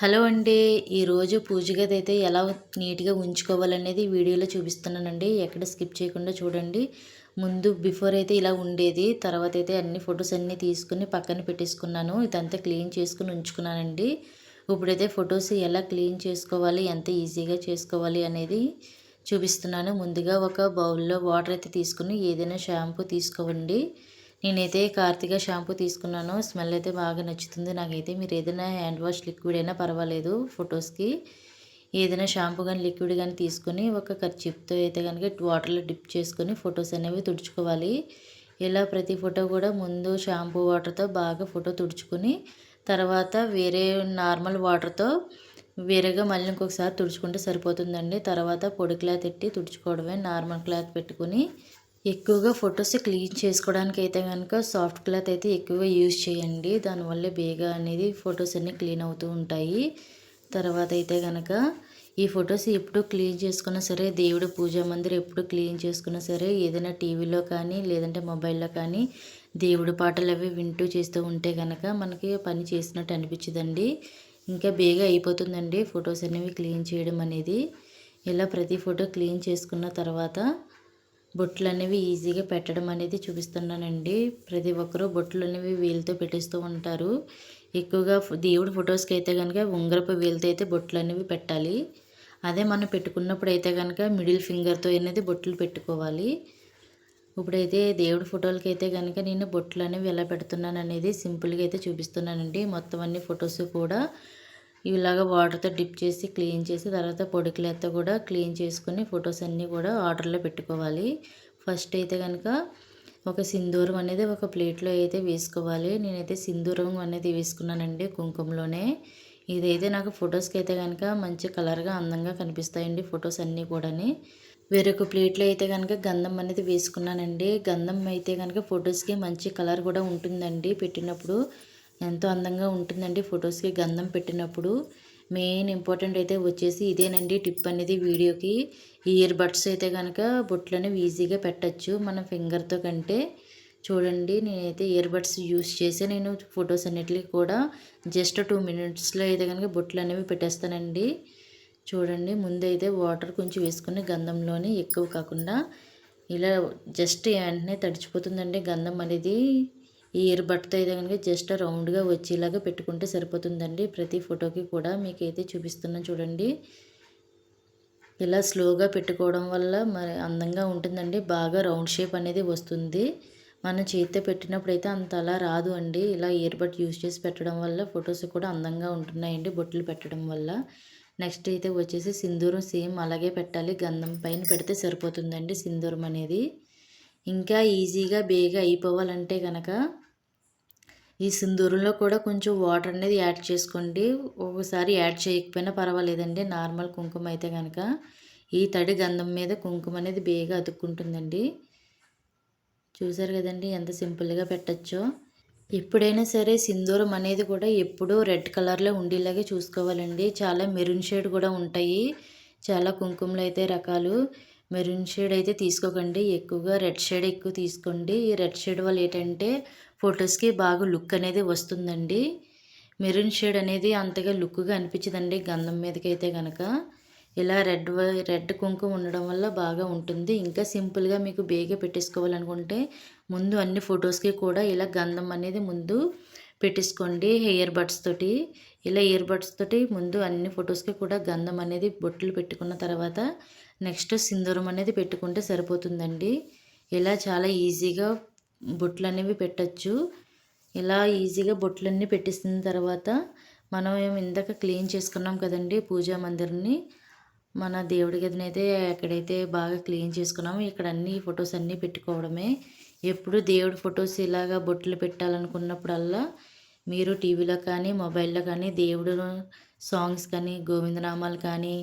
Hello అండి. ఈరోజు పూజ గది అయితే ఎలా నీట్గా ఉంచుకోవాలనేది వీడియోలో చూపిస్తున్నానండి. ఎక్కడ స్కిప్ చేయకుండా చూడండి. ముందు బిఫోర్ అయితే ఇలా ఉండేది. తర్వాత అయితే అన్ని ఫొటోస్ అన్నీ తీసుకుని పక్కన పెట్టేసుకున్నాను. ఇదంతా క్లీన్ చేసుకుని ఉంచుకున్నానండి. ఇప్పుడైతే ఫొటోస్ ఎలా క్లీన్ చేసుకోవాలి ఎంత ఈజీగా చేసుకోవాలి అనేది చూపిస్తున్నాను. ముందుగా ఒక బౌల్లో వాటర్ అయితే తీసుకుని ఏదైనా షాంపూ తీసుకోవండి. నేనైతే కార్తిక షాంపూ తీసుకున్నాను. స్మెల్ అయితే బాగా నచ్చుతుంది. నాకైతే మీరు ఏదైనా హ్యాండ్ వాష్ లిక్విడ్ అయినా పర్వాలేదు. ఫొటోస్కి ఏదైనా షాంపూ కానీ లిక్విడ్ కానీ తీసుకొని ఒక ఖర్చిప్తో అయితే కనుక వాటర్లో డిప్ చేసుకొని ఫొటోస్ అనేవి తుడుచుకోవాలి. ఇలా ప్రతి ఫోటో కూడా ముందు షాంపూ వాటర్తో బాగా ఫోటో తుడుచుకుని తర్వాత వేరే నార్మల్ వాటర్తో వేరేగా మళ్ళీ ఇంకొకసారి తుడుచుకుంటే సరిపోతుందండి. తర్వాత పొడి క్లాత్ పెట్టి తుడుచుకోవడమే. నార్మల్ క్లాత్ పెట్టుకుని ఎక్కువగా ఫొటోస్ క్లీన్ చేసుకోవడానికి అయితే కనుక సాఫ్ట్ క్లాత్ అయితే ఎక్కువగా యూజ్ చేయండి. దానివల్ల బేగా అనేది ఫొటోస్ అన్నీ క్లీన్ అవుతూ ఉంటాయి. తర్వాత అయితే కనుక ఈ ఫొటోస్ ఎప్పుడు క్లీన్ చేసుకున్నా సరే దేవుడు పూజా మందిరం ఎప్పుడు క్లీన్ చేసుకున్నా సరే ఏదైనా టీవీలో కానీ లేదంటే మొబైల్లో కానీ దేవుడి పాటలు అవి వింటూ చేస్తూ ఉంటే కనుక మనకి పని చేసినట్టు అనిపించదండి. ఇంకా బేగా అయిపోతుందండి ఫొటోస్ అనేవి క్లీన్ చేయడం అనేది. ఇలా ప్రతి ఫోటో క్లీన్ చేసుకున్న తర్వాత బొట్లు అనేవి ఈజీగా పెట్టడం అనేది చూపిస్తున్నానండి. ప్రతి ఒక్కరూ బొట్లు అనేవి వీలుతో పెట్టేస్తూ ఉంటారు. ఎక్కువగా దేవుడి ఫొటోస్కి అయితే కనుక ఉంగరపు వీలుతో అయితే బొట్లు అనేవి పెట్టాలి. అదే మనం పెట్టుకున్నప్పుడు అయితే కనుక మిడిల్ ఫింగర్తో అనేది బొట్లు పెట్టుకోవాలి. ఇప్పుడైతే దేవుడి ఫోటోలకి అయితే కనుక నేను బొట్లు అనేవి ఎలా పెడుతున్నాను అనేది సింపుల్గా అయితే చూపిస్తున్నానండి. మొత్తం అన్ని ఫొటోస్ కూడా ఇలాగ వాటర్తో డిప్ చేసి క్లీన్ చేసి తర్వాత పొడి క్లాత్తో కూడా క్లీన్ చేసుకుని ఫొటోస్ అన్నీ కూడా ఆర్డర్లో పెట్టుకోవాలి. ఫస్ట్ అయితే కనుక ఒక సింధూరం అనేది ఒక ప్లేట్లో అయితే వేసుకోవాలి. నేనైతే సింధూరం అనేది వేసుకున్నానండి కుంకుమలోనే. ఇదైతే నాకు ఫొటోస్కి అయితే కనుక మంచి కలర్గా అందంగా కనిపిస్తాయండి ఫొటోస్ అన్నీ కూడాని. వేరొక ప్లేట్లో అయితే కనుక గంధం అనేది వేసుకున్నానండి. గంధం అయితే కనుక ఫొటోస్కి మంచి కలర్ కూడా ఉంటుందండి పెట్టినప్పుడు. ఎంతో అందంగా ఉంటుందండి ఫొటోస్కి గంధం పెట్టినప్పుడు. మెయిన్ ఇంపార్టెంట్ అయితే వచ్చేసి ఇదేనండి టిప్ అనేది వీడియోకి. ఇయర్ బడ్స్ అయితే కనుక బొట్లను ఈజీగా పెట్టచ్చు మన ఫింగర్తో కంటే. చూడండి నేనైతే ఇయర్ బడ్స్ యూస్ చేసి నేను ఫొటోస్ అన్నిటికీ కూడా జస్ట్ టూ మినిట్స్లో అయితే కనుక బొట్లు అనేవి పెట్టేస్తానండి. చూడండి ముందైతే వాటర్ కొంచెం వేసుకుని గంధంలోనే ఎక్కువ కాకుండా ఇలా జస్ట్ వెంటనే తడిచిపోతుందండి గంధం అనేది. ఈ ఇయర్ బడ్తో అయితే కనుక జస్ట్ రౌండ్గా వచ్చేలాగా పెట్టుకుంటే సరిపోతుందండి. ప్రతి ఫోటోకి కూడా మీకు అయితే చూడండి. ఇలా స్లోగా పెట్టుకోవడం వల్ల మరి అందంగా ఉంటుందండి. బాగా రౌండ్ షేప్ అనేది వస్తుంది. మనం చేతితో పెట్టినప్పుడు అయితే అంత అలా రాదు అండి. ఇలా ఇయర్ బడ్ యూజ్ చేసి పెట్టడం వల్ల ఫొటోస్ కూడా అందంగా ఉంటున్నాయండి బొట్లు పెట్టడం వల్ల. నెక్స్ట్ అయితే వచ్చేసి సింధూరం సేమ్ అలాగే పెట్టాలి. గంధం పైన పెడితే సరిపోతుందండి సింధూరం అనేది. ఇంకా ఈజీగా బేగా అయిపోవాలంటే కనుక ఈ సింధూరంలో కూడా కొంచెం వాటర్ అనేది యాడ్ చేసుకోండి. ఒకసారి యాడ్ చేయకపోయినా పర్వాలేదండి. నార్మల్ కుంకుమ అయితే కనుక ఈ తడి గంధం మీద కుంకుమ అనేది బేగా అతుక్కుంటుందండి. చూసారు కదండి ఎంత సింపుల్గా పెట్టచ్చో. ఎప్పుడైనా సరే సింధూరం అనేది కూడా ఎప్పుడూ రెడ్ కలర్లో ఉండేలాగే చూసుకోవాలండి. చాలా మెరూన్ షేడ్ కూడా ఉంటాయి. చాలా కుంకుమలు అయితే రకాలు. మెరూన్ షేడ్ అయితే తీసుకోకండి. ఎక్కువగా రెడ్ షేడ్ ఎక్కువ తీసుకోండి. ఈ రెడ్ షేడ్ వల్ల ఏంటంటే ఫొటోస్కి బాగా లుక్ అనేది వస్తుందండి. మెరూన్ షేడ్ అనేది అంతగా లుక్గా అనిపించదండి గంధం మీదకి అయితే కనుక ఇలా రెడ్ రెడ్ కుంకుమ ఉండడం వల్ల బాగా ఉంటుంది. ఇంకా సింపుల్గా మీకు బేగా పెట్టేసుకోవాలనుకుంటే ముందు అన్ని ఫొటోస్కి కూడా ఇలా గంధం అనేది ముందు పెట్టేసుకోండి హెయిర్ బడ్స్ తోటి. ఇలా ఇయర్ బడ్స్ తోటి ముందు అన్ని ఫొటోస్కి కూడా గంధం అనేది బొట్లు పెట్టుకున్న తర్వాత నెక్స్ట్ సింధూరం అనేది పెట్టుకుంటే సరిపోతుందండి. ఇలా చాలా ఈజీగా బొట్లు అనేవి పెట్టచ్చు. ఇలా ఈజీగా బొట్లన్నీ పెట్టేసిన తర్వాత మనం ఇందాక క్లీన్ చేసుకున్నాం కదండి పూజా మందిర్ని. మన దేవుడి గదిని అయితే ఎక్కడైతే బాగా క్లీన్ చేసుకున్నామో. ఇక్కడ అన్ని ఫొటోస్ అన్నీ పెట్టుకోవడమే. ఎప్పుడు దేవుడి ఫొటోస్ ఇలాగా బొట్లు పెట్టాలనుకున్నప్పుడల్లా మీరు టీవీలో కానీ మొబైల్లో కానీ దేవుడు సాంగ్స్ కానీ గోవిందనామాలు కానీ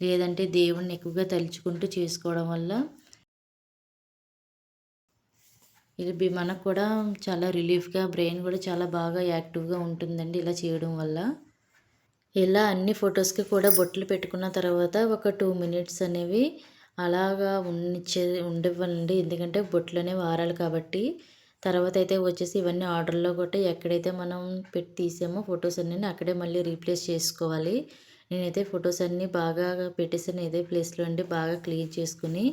లేదంటే దేవుణ్ణి ఎక్కువగా తలుచుకుంటూ చేసుకోవడం వల్ల ఇది మనకు కూడా చాలా రిలీఫ్గా బ్రెయిన్ కూడా చాలా బాగా యాక్టివ్గా ఉంటుందండి ఇలా చేయడం వల్ల. ఇలా అన్ని ఫొటోస్కి కూడా బొట్లు పెట్టుకున్న తర్వాత ఒక టూ మినిట్స్ అనేవి అలాగా ఉండిచ్చే ఉండివ్వాలండి. ఎందుకంటే బొట్లు అనేవి ఆరాలి కాబట్టి. తర్వాత అయితే వచ్చేసి ఇవన్నీ ఆర్డర్లో కూడా ఎక్కడైతే మనం పెట్టి తీసామో ఫొటోస్ అన్నీ అక్కడే మళ్ళీ రీప్లేస్ చేసుకోవాలి. నేనైతే ఫొటోస్ అన్నీ బాగా పెట్టేసాను ఇదే ప్లేస్లో అండి బాగా క్లీన్ చేసుకుని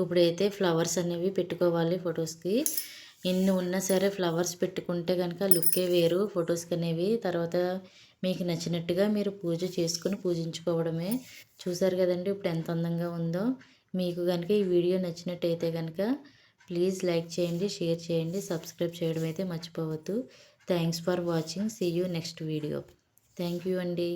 ఇప్పుడైతే ఫ్లవర్స్ అనేవి పెట్టుకోవాలి ఫొటోస్కి. ఎన్ని ఉన్నా సరే ఫ్లవర్స్ పెట్టుకుంటే కనుక లుక్కే వేరు ఫొటోస్కి అనేవి. తర్వాత మీకు నచ్చినట్టుగా మీరు పూజ చేసుకుని పూజించుకోవడమే. చూసారు కదండి ఇప్పుడు ఎంత అందంగా ఉందో. మీకు కనుక ఈ వీడియో నచ్చినట్టయితే కనుక ప్లీజ్ లైక్ చేయండి షేర్ చేయండి సబ్స్క్రైబ్ చేయడం అయితే మర్చిపోవద్దు. Thanks for watching see you next video thank you అండి.